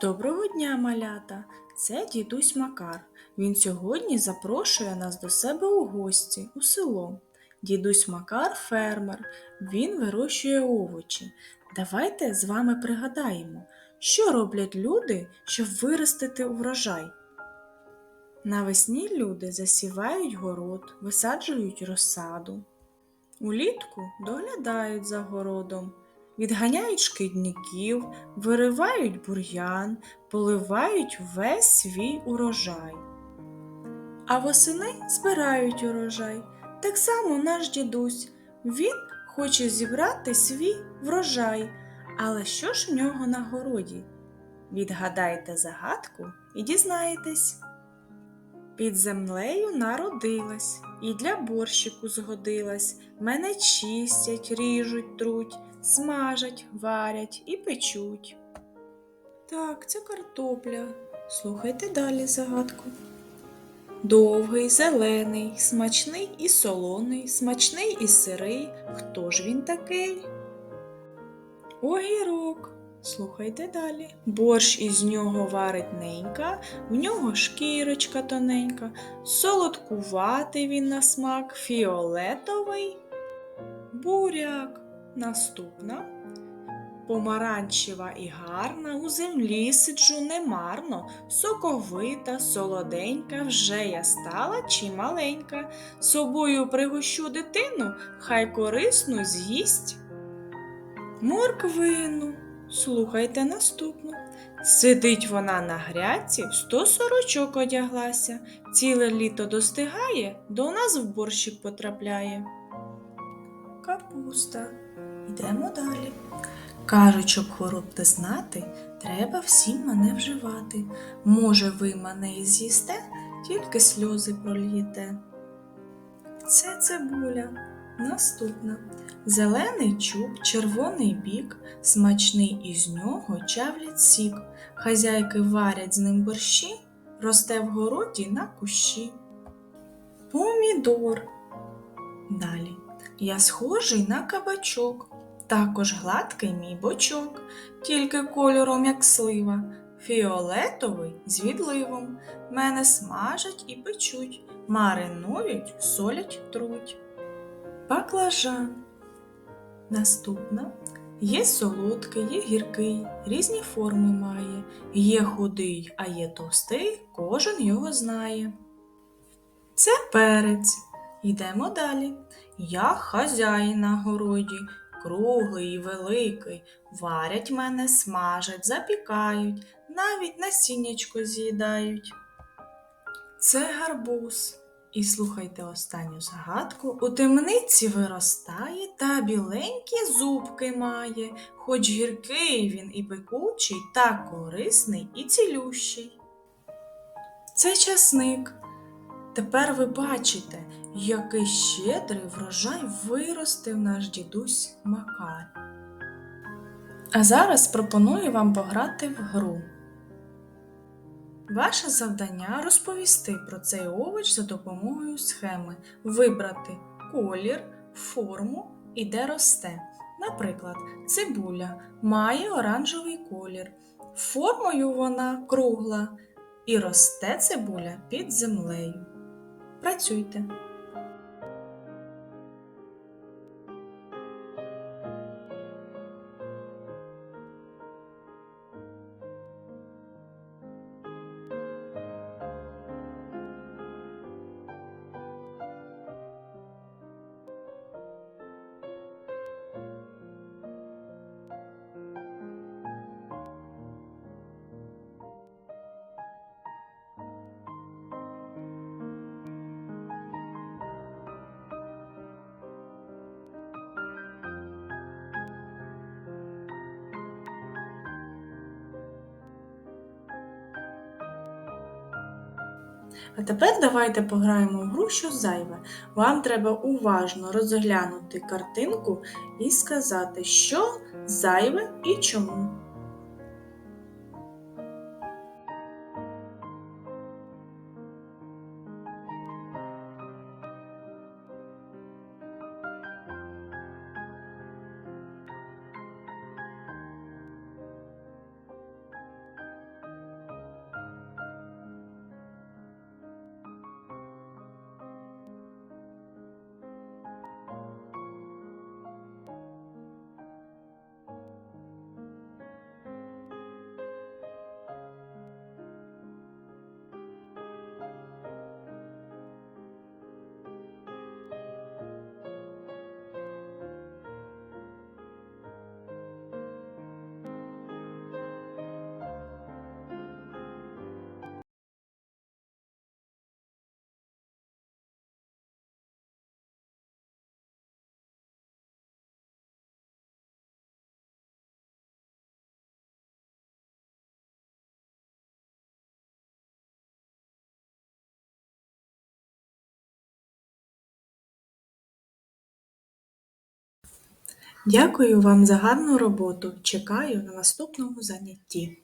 Доброго дня, малята! Це дідусь Макар. Він сьогодні запрошує нас до себе у гості у село. Дідусь Макар фермер, він вирощує овочі. Давайте з вами пригадаємо, що роблять люди, щоб виростити врожай. Навесні люди засівають город, висаджують розсаду. Улітку доглядають за городом, відганяють шкідників, виривають бур'ян, поливають весь свій урожай. А восени збирають урожай. Так само наш дідусь. Він хоче зібрати свій врожай. Але що ж у нього на городі? Відгадайте загадку і дізнаєтесь. Під землею народилась, і для борщику згодилась. Мене чистять, ріжуть, труть, смажать, варять і печуть. Так, це картопля. Слухайте далі загадку. Довгий, зелений, смачний і солоний, смачний і сирий. Хто ж він такий? Огірок. Слухайте далі. Борщ із нього варить ненька, в нього шкірочка тоненька, солодкуватий він на смак, фіолетовий. Буряк. Наступна. Помаранчева і гарна, у землі сиджу немарно, соковита, солоденька, вже я стала чи маленька. Собою пригощу дитину, хай корисну з'їсть. Морквину. Слухайте наступну. Сидить вона на грядці, сто сорочок одяглася, ціле літо достигає, до нас в борщик потрапляє. Капуста. Йдемо далі. Кажуть, щоб хвороб не знати, треба всім мене вживати. Може, ви мене і з'їсте, тільки сльози прольєте. Це цибуля. Наступна. Зелений чуб, червоний бік, смачний із нього чавлять сік. Хазяйки варять з ним борщі, росте в городі на кущі. Помідор. Далі. Я схожий на кабачок, також гладкий мій бочок, тільки кольором, як слива, фіолетовий з відливом. Мене смажать і печуть, маринують, солять, труть. Баклажан. Наступна. Є солодкий, є гіркий, різні форми має. Є худий, а є товстий, кожен його знає. Це перець. Йдемо далі. Я хазяїн на городі, круглий і великий. Варять мене, смажать, запікають, навіть насіннячко з'їдають. Це гарбуз. І слухайте останню загадку. У темниці виростає та біленькі зубки має, хоч гіркий він і пекучий, та корисний і цілющий. Це часник. Тепер ви бачите, який щедрий врожай виростив наш дідусь Макар. А зараз пропоную вам пограти в гру. Ваше завдання розповісти про цей овоч за допомогою схеми, вибрати колір, форму і де росте. Наприклад, цибуля має оранжевий колір, формою вона кругла і росте цибуля під землею. Працюйте! А тепер давайте пограємо в гру, що зайве. Вам треба уважно розглянути картинку і сказати, що зайве і чому. Дякую вам за гарну роботу. Чекаю на наступному занятті.